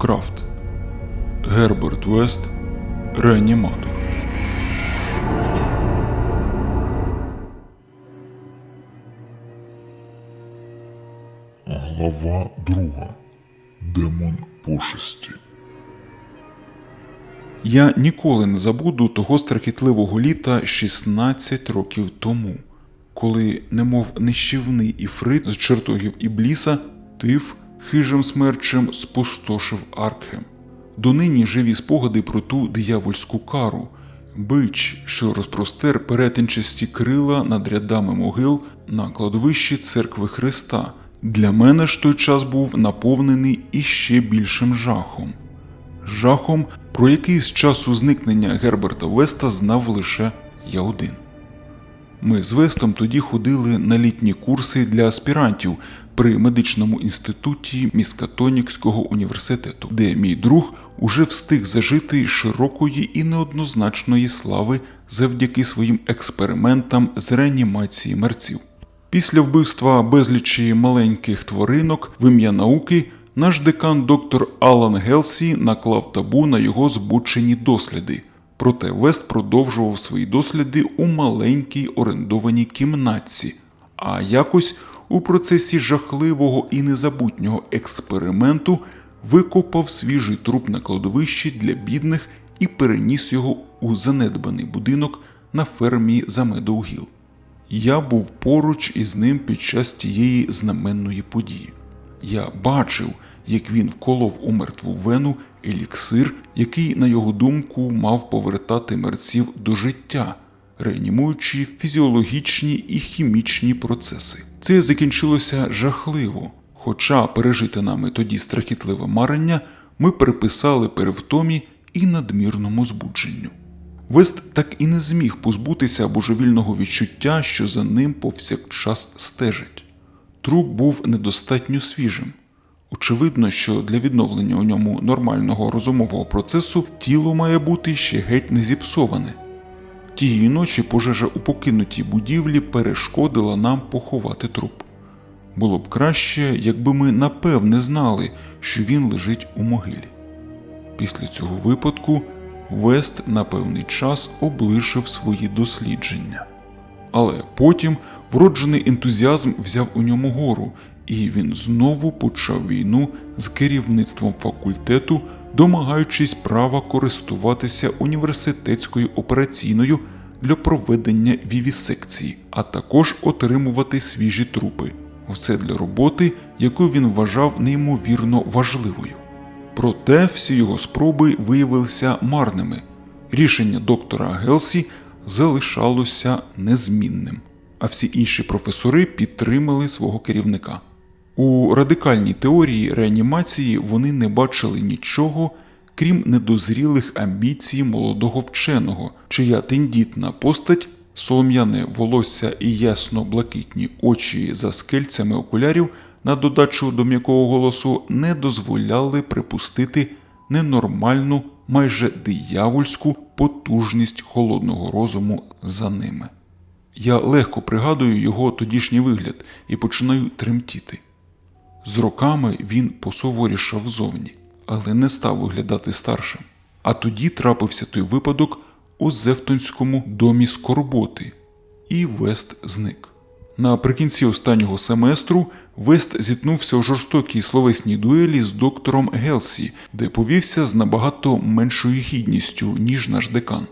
Лавкрафт, Герберт Вест, Реаніматор. Глава друга. Демон пошесті. Я ніколи не забуду того страхітливого літа 16 років тому, коли, немов нищівний іфрит з чертогів Ібліса, тиф хижим смерчем спустошив Аркхем. Донині живі спогади про ту диявольську кару, бич, що розпростер перетинчасті крила над рядами могил на кладовищі церкви Христа. Для мене ж той час був наповнений іще більшим жахом жахом, про який з часу зникнення Герберта Веста знав лише я один. Ми з Вестом тоді ходили на літні курси для аспірантів при медичному інституті Міскатонікського університету, де мій друг уже встиг зажити широкої і неоднозначної слави завдяки своїм експериментам з реанімації мерців. Після вбивства безлічі маленьких тваринок в ім'я науки наш декан доктор Алан Гелсі наклав табу на його збучені досліди. Проте Вест продовжував свої досліди у маленькій орендованій кімнатці, а якось у процесі жахливого і незабутнього експерименту викопав свіжий труп на кладовищі для бідних і переніс його у занедбаний будинок на фермі за Медоугіл. Я був поруч із ним під час тієї знаменної події. Я бачив, як він вколов у мертву вену еліксир, який, на його думку, мав повертати мерців до життя, реанімуючи фізіологічні і хімічні процеси. Це закінчилося жахливо. Хоча пережите нами тоді страхітливе марення ми переписали перевтомі і надмірному збудженню. Вест так і не зміг позбутися божевільного відчуття, що за ним повсякчас стежить. Труп був недостатньо свіжим. Очевидно, що для відновлення у ньому нормального розумового процесу тіло має бути ще геть не зіпсоване. Тієї ночі пожежа у покинутій будівлі перешкодила нам поховати труп. Було б краще, якби ми напевне знали, що він лежить у могилі. Після цього випадку Вест на певний час облишив свої дослідження. Але потім вроджений ентузіазм взяв у ньому гору, і він знову почав війну з керівництвом факультету, домагаючись права користуватися університетською операційною для проведення вівісекції, а також отримувати свіжі трупи. Все для роботи, яку він вважав неймовірно важливою. Проте всі його спроби виявилися марними. Рішення доктора Гелсі залишалося незмінним, а всі інші професори підтримали свого керівника. У радикальній теорії реанімації вони не бачили нічого, крім недозрілих амбіцій молодого вченого, чия тендітна постать, солом'яне волосся і ясно блакитні очі за скельцями окулярів на додачу до м'якого голосу не дозволяли припустити ненормальну, майже диявольську потужність холодного розуму за ними. Я легко пригадую його тодішній вигляд і починаю тремтіти. З роками він посуворішав зовні, але не став виглядати старшим. А тоді трапився той випадок у Зефтонському домі скорботи, і Вест зник. Наприкінці останнього семестру Вест зіткнувся у жорстокій словесній дуелі з доктором Гелсі, де повівся з набагато меншою гідністю, ніж наш декан.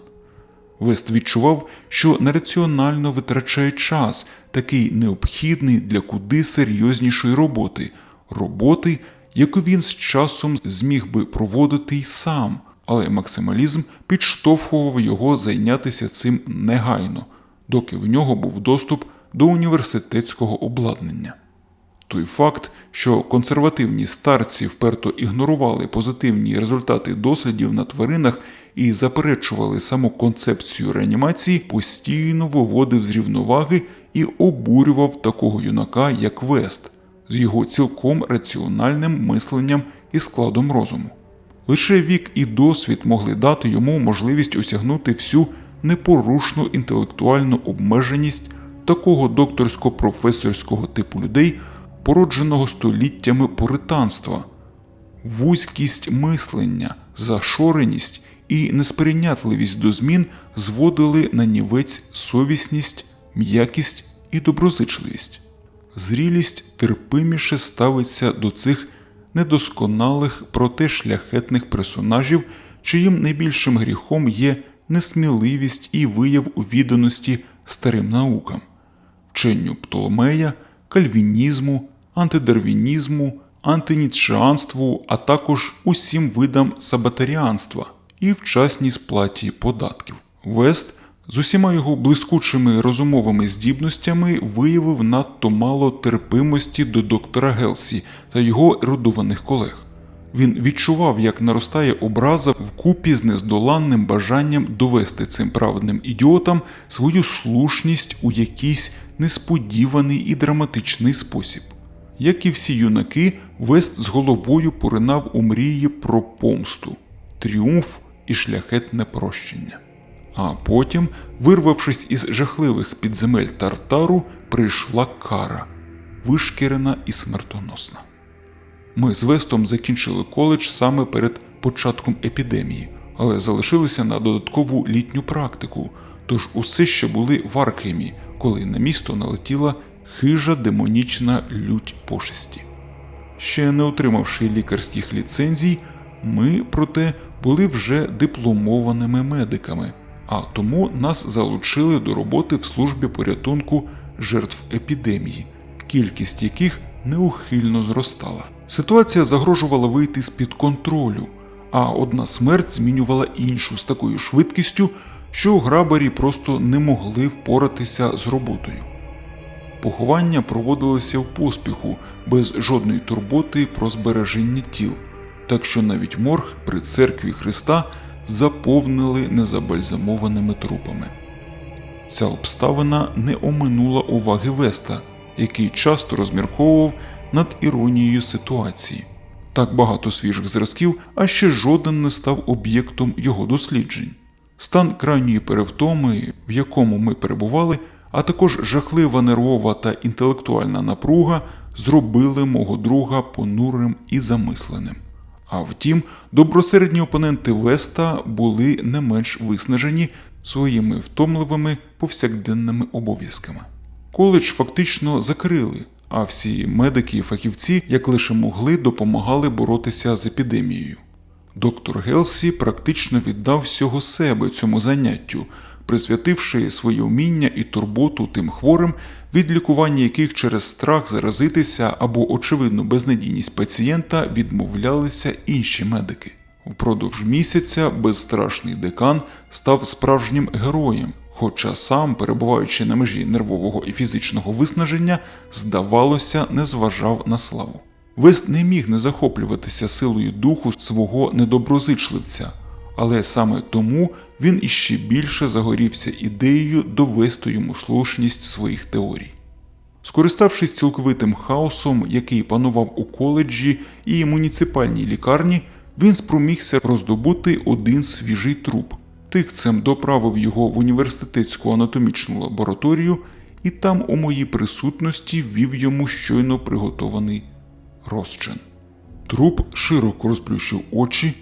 Вест відчував, що нераціонально витрачає час, такий необхідний для куди серйознішої роботи, роботи, яку він з часом зміг би проводити й сам, але максималізм підштовхував його зайнятися цим негайно, доки в нього був доступ до університетського обладнання. Той факт, що консервативні старці вперто ігнорували позитивні результати дослідів на тваринах і заперечували саму концепцію реанімації, постійно виводив з рівноваги і обурював такого юнака, як Вест, з його цілком раціональним мисленням і складом розуму. Лише вік і досвід могли дати йому можливість осягнути всю непорушну інтелектуальну обмеженість такого докторсько-професорського типу людей, породженого століттями пуританства. вузькість мислення, зашореність і несприйнятливість до змін зводили на нівець совісність, м'якість і доброзичливість. Зрілість терпиміше ставиться до цих недосконалих, проте шляхетних персонажів, чиїм найбільшим гріхом є несміливість і вияв у відданості старим наукам, вченню Птоломея, кальвінізму, антидарвінізму, антиніцшеанству, а також усім видам сабатаріанства і вчасній сплаті податків. Вест з усіма його блискучими розумовими здібностями виявив надто мало терпимості до доктора Гелсі та його ерудованих колег. Він відчував, як наростає образа вкупі з нездоланним бажанням довести цим праведним ідіотам свою слушність у якийсь несподіваний і драматичний спосіб. Як і всі юнаки, Вест з головою поринав у мрії про помсту, тріумф і шляхетне прощення. А потім, вирвавшись із жахливих підземель Тартару, прийшла кара, вишкірена і смертоносна. Ми з Вестом закінчили коледж саме перед початком епідемії, але залишилися на додаткову літню практику, тож усе ще були в Архемі, коли на місто налетіла хижа демонічна лють пошесті. Ще не отримавши лікарських ліцензій, ми, проте, були вже дипломованими медиками, а тому нас залучили до роботи в службі порятунку жертв епідемії, кількість яких неухильно зростала. Ситуація загрожувала вийти з-під контролю, а одна смерть змінювала іншу з такою швидкістю, що грабарі просто не могли впоратися з роботою. Поховання проводилося в поспіху, без жодної турботи про збереження тіл, так що навіть морг при церкві Христа заповнили незабальзамованими трупами. Ця обставина не оминула уваги Веста, який часто розмірковував над іронією ситуації. Так багато свіжих зразків, а ще жоден не став об'єктом його досліджень. Стан крайньої перевтоми, в якому ми перебували, а також жахлива нервова та інтелектуальна напруга зробили мого друга понурим і замисленим. А втім, добросердні опоненти Веста були не менш виснажені своїми втомливими повсякденними обов'язками. Коледж фактично закрили, а всі медики і фахівці, як лише могли, допомагали боротися з епідемією. Доктор Гелсі практично віддав всього себе цьому заняттю, присвятивши своє вміння і турботу тим хворим, від лікування яких через страх заразитися або очевидну безнадійність пацієнта відмовлялися інші медики. Впродовж місяця безстрашний декан став справжнім героєм, хоча сам, перебуваючи на межі нервового і фізичного виснаження, здавалося, не зважав на славу. Вест не міг не захоплюватися силою духу свого недоброзичливця, але саме тому він іще більше загорівся ідеєю довести йому слушність своїх теорій. Скориставшись цілковитим хаосом, який панував у коледжі і муніципальній лікарні, він спромігся роздобути один свіжий труп. Тихцем доправив його в університетську анатомічну лабораторію і там у моїй присутності ввів йому щойно приготований розчин. Труп широко розплющив очі,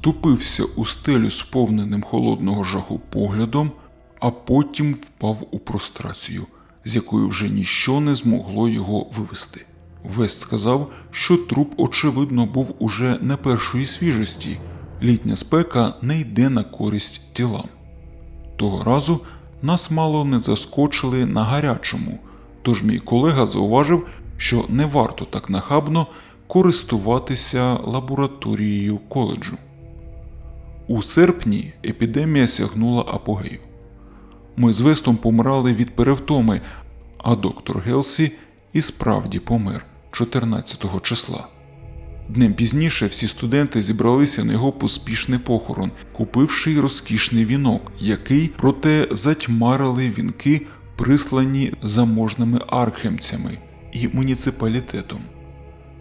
втупився у стелю сповненим холодного жаху поглядом, а потім впав у прострацію, з якою вже ніщо не змогло його вивести. Вест сказав, що труп, очевидно, був уже не першої свіжості, літня спека не йде на користь тілам. Того разу нас мало не заскочили на гарячому, тож мій колега зауважив, що не варто так нахабно користуватися лабораторією коледжу. У серпні епідемія сягнула апогею. Ми з Вестом помирали від перевтоми, а доктор Гелсі і справді помер 14 числа. Днем пізніше всі студенти зібралися на його поспішний похорон, купивши розкішний вінок, який, проте, затьмарили вінки, прислані заможними архемцями і муніципалітетом.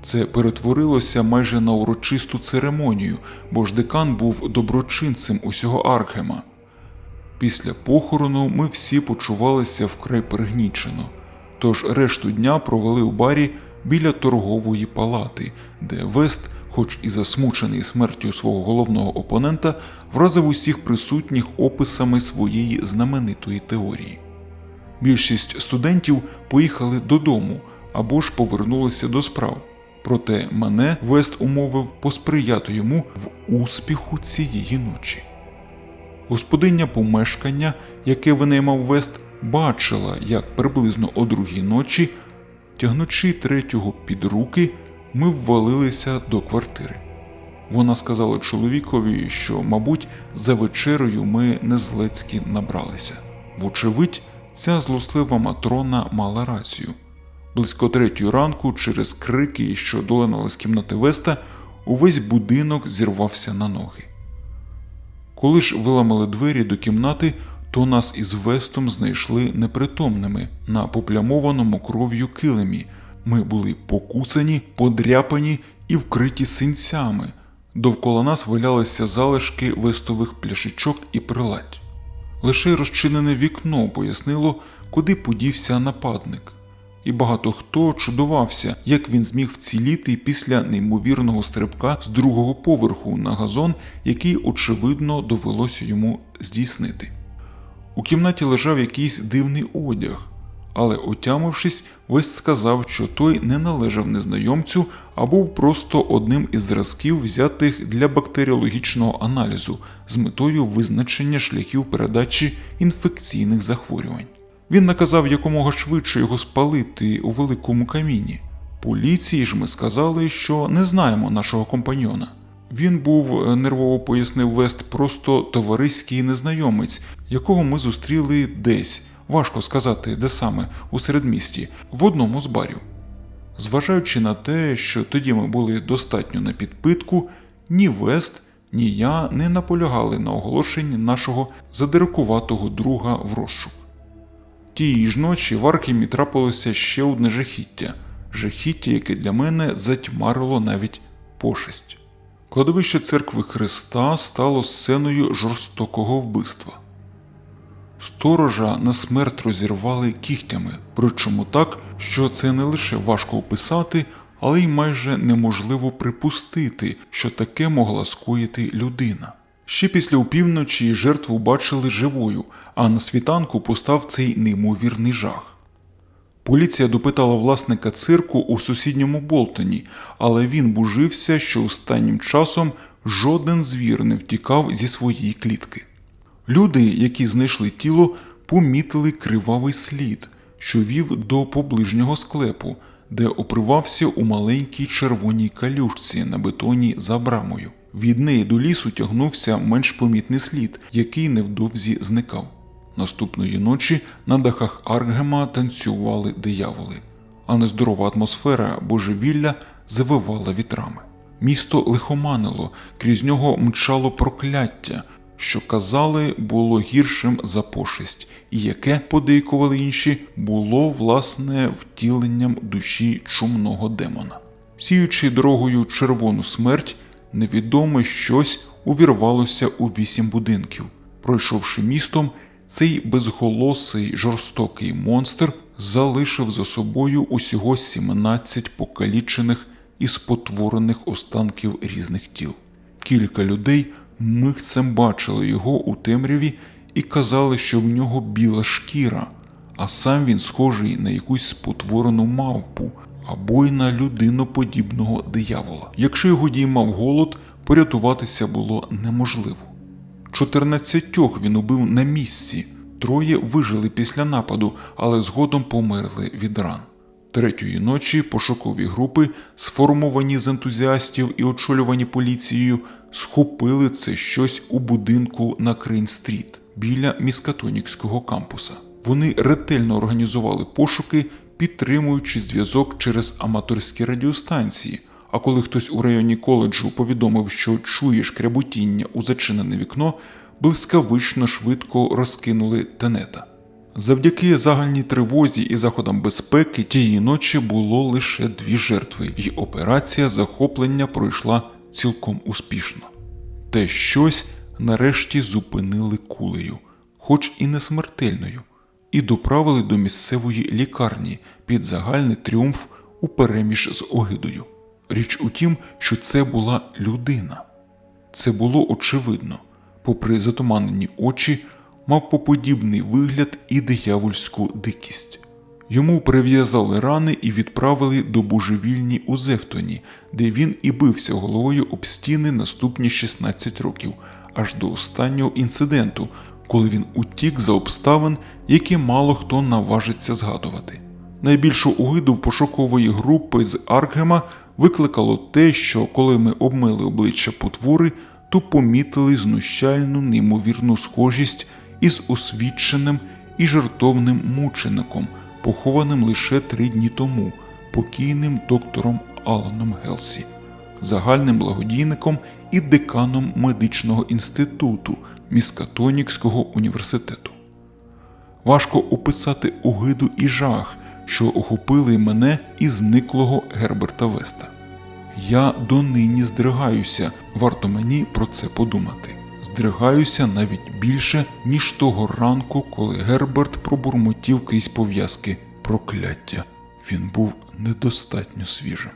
Це перетворилося майже на урочисту церемонію, бо ж декан був доброчинцем усього Архема. Після похорону ми всі почувалися вкрай пригнічено, тож решту дня провели у барі біля торгової палати, де Вест хоч і засмучений смертю свого головного опонента, вразив усіх присутніх описами своєї знаменитої теорії. Більшість студентів поїхали додому або ж повернулися до справ. Проте мене Вест умовив посприяти йому в успіху цієї ночі. Господиня помешкання, яке винаймав Вест, бачила, як приблизно о другій ночі, тягнучи третього під руки, ми ввалилися до квартири. Вона сказала чоловікові, що, мабуть, за вечерею ми незлецьки набралися. Вочевидь, ця злослива матрона мала рацію. Близько третьої ранку, через крики, що долинали з кімнати Веста, увесь будинок зірвався на ноги. Коли ж виламали двері до кімнати, то нас із Вестом знайшли непритомними на поплямованому кров'ю килимі. Ми були покусані, подряпані і вкриті синцями. Довкола нас валялися залишки вестових пляшечок і приладь. Лише розчинене вікно пояснило, куди подівся нападник. І багато хто чудувався, як він зміг вціліти після неймовірного стрибка з другого поверху на газон, який, очевидно, довелося йому здійснити. У кімнаті лежав якийсь дивний одяг, але, отямившись, Вест сказав, що той не належав незнайомцю, а був просто одним із зразків, взятих для бактеріологічного аналізу з метою визначення шляхів передачі інфекційних захворювань. Він наказав якомога швидше його спалити у великому каміні. Поліції ж ми сказали, що не знаємо нашого компаньйона. Він був, е, нервово пояснив Вест, просто товариський незнайомець, якого ми зустріли десь, важко сказати, де саме, у середмісті, в одному з барів. Зважаючи на те, що тоді ми були достатньо на підпитку, ні Вест, ні я не наполягали на оголошенні нашого задирикуватого друга в розшук. Тієї ж ночі в Архімі трапилося ще одне жахіття жахіття, яке для мене затьмарило навіть пошесть. Кладовище церкви Христа стало сценою жорстокого вбивства. Сторожа на смерть розірвали кігтями, причому так, що це не лише важко описати, але й майже неможливо припустити, що таке могла скоїти людина. Ще після опівночі жертву бачили живою, а на світанку постав цей неймовірний жах. Поліція допитала власника цирку у сусідньому Болтоні, але він бужився, що останнім часом жоден звір не втікав зі своєї клітки. Люди, які знайшли тіло, помітили кривавий слід, що вів до поближнього склепу, де опривався у маленькій червоній калюшці на бетоні за брамою. Від неї до лісу тягнувся менш помітний слід, який невдовзі зникав. Наступної ночі на дахах Аргема танцювали дияволи, а нездорова атмосфера божевілля завивала вітрами. Місто лихоманило, крізь нього мчало прокляття, що казали було гіршим за пошесть, і яке, подейкували інші, було власне втіленням душі чумного демона. Сіючи дорогою червону смерть, невідоме щось увірвалося у вісім будинків. Пройшовши містом, цей безголосий жорстокий монстр залишив за собою усього 17 покалічених і спотворених останків різних тіл. Кілька людей мигцем бачили його у темряві і казали, що в нього біла шкіра, а сам він схожий на якусь спотворену мавпу або й на людиноподібного диявола. Якщо його діймав голод, порятуватися було неможливо. Чотирнадцятьох він убив на місці, троє вижили після нападу, але згодом померли від ран. Третьої ночі пошукові групи, сформовані з ентузіастів і очолювані поліцією, схопили це щось у будинку на Крейн-стріт біля міскатонікського кампуса. Вони ретельно організували пошуки, підтримуючи зв'язок через аматорські радіостанції. А коли хтось у районі коледжу повідомив, що чує шкряботіння у зачинене вікно, блискавично швидко розкинули тенета. Завдяки загальній тривозі і заходам безпеки тієї ночі було лише дві жертви, і операція захоплення пройшла цілком успішно. Те щось нарешті зупинили кулею, хоч і не смертельною, і доправили до місцевої лікарні під загальний тріумф упереміж з огидою. Річ у тім, що це була людина. Це було очевидно. Попри затуманені очі, мав поподібний вигляд і диявольську дикість. Йому перев'язали рани і відправили до божевільні у Зефтоні, де він і бився головою об стіни наступні 16 років, аж до останнього інциденту, коли він утік за обставин, які мало хто наважиться згадувати. Найбільшу огиду в пошукової групи з Аркгема викликало те, що коли ми обмили обличчя потвори, то помітили знущальну неймовірну схожість із освіченим і жартовним мучеником, похованим лише три дні тому, покійним доктором Аланом Гелсі, загальним благодійником і деканом медичного інституту Міскатонікського університету. Важко описати огиду і жах, що охопили мене і зниклого Герберта Веста. Я донині здригаюся, варто мені про це подумати. Здригаюся навіть більше, ніж того ранку, коли Герберт пробурмотів крізь пов'язки прокляття. Він був недостатньо свіжим.